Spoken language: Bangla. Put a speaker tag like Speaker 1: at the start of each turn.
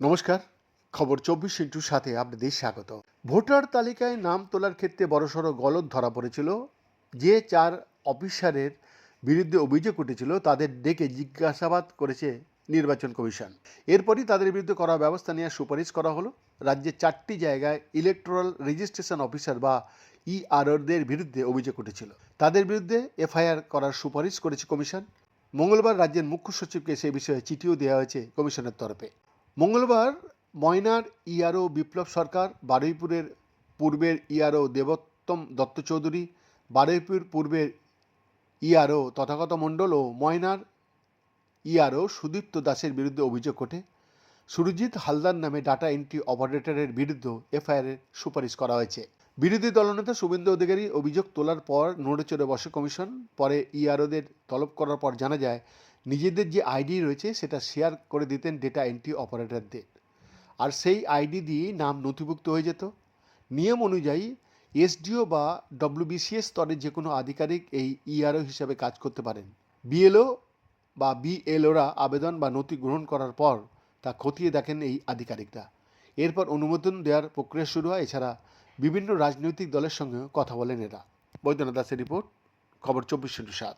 Speaker 1: নমস্কার। খবর চব্বিশ ইন্টুর সাথে আপনাদের স্বাগত। ভোটার তালিকায় নাম তোলার ক্ষেত্রে বড়সড় গলদ ধরা পড়েছিল। যে চার অফিসারের বিরুদ্ধে অভিযোগ উঠেছিল, তাদের ডেকে জিজ্ঞাসাবাদ করেছে নির্বাচন কমিশন। এরপরই তাদের বিরুদ্ধে করা ব্যবস্থা নেওয়ার সুপারিশ করা হলো। রাজ্যের চারটি জায়গায় ইলেকট্রাল রেজিস্ট্রেশন অফিসার বা ইআরওদের বিরুদ্ধে অভিযোগ উঠেছিল। তাদের বিরুদ্ধে এফআইআর করার সুপারিশ করেছে কমিশন। মঙ্গলবার রাজ্যের মুখ্য সচিবকে সে বিষয়ে চিঠিও দেওয়া হয়েছে কমিশনের তরফে। মঙ্গলবার ময়নার ইআরও বিপ্লব সরকার, বারুইপুরের পূর্বের ইআরও দেবোত্তম দত্ত চৌধুরী, বারুইপুর পূর্বের ইআরও তথাগত মণ্ডল ও ময়নার ইআরও সুদীপ্ত দাসের বিরুদ্ধে অভিযোগ ওঠে। সুরজিৎ হালদার নামে ডাটা এন্ট্রি অপারেটরের বিরুদ্ধে এফআইআরের সুপারিশ করা হয়েছে। বিরোধী দলনেতা শুভেন্দু অধিকারী অভিযোগ তোলার পর নড়ে চড়ে বসে কমিশন। পরে ইআরওদের তলব করার পর জানা যায়, নিজেদের যে আইডি রয়েছে সেটা শেয়ার করে দিতেন ডেটা এন্ট্রি অপারেটরদের। আর সেই আইডি দিয়েই নাম নথিভুক্ত হয়ে যেত। নিয়ম অনুযায়ী এসডিও বা ডব্লিউবিসিএস স্তরের যে কোনো আধিকারিক এই ইআরও হিসাবে কাজ করতে পারেন। বিএলও বা বিএলওরা আবেদন বা নথি গ্রহণ করার পর তা খতিয়ে দেখেন এই আধিকারিকরা। এরপর অনুমোদন দেওয়ার প্রক্রিয়া শুরু হয়। এছাড়া বিভিন্ন রাজনৈতিক দলের সঙ্গেও কথা বলেন এরা। বৈদ্যনাথ দাসের রিপোর্ট খবর চব্বিশ সাত।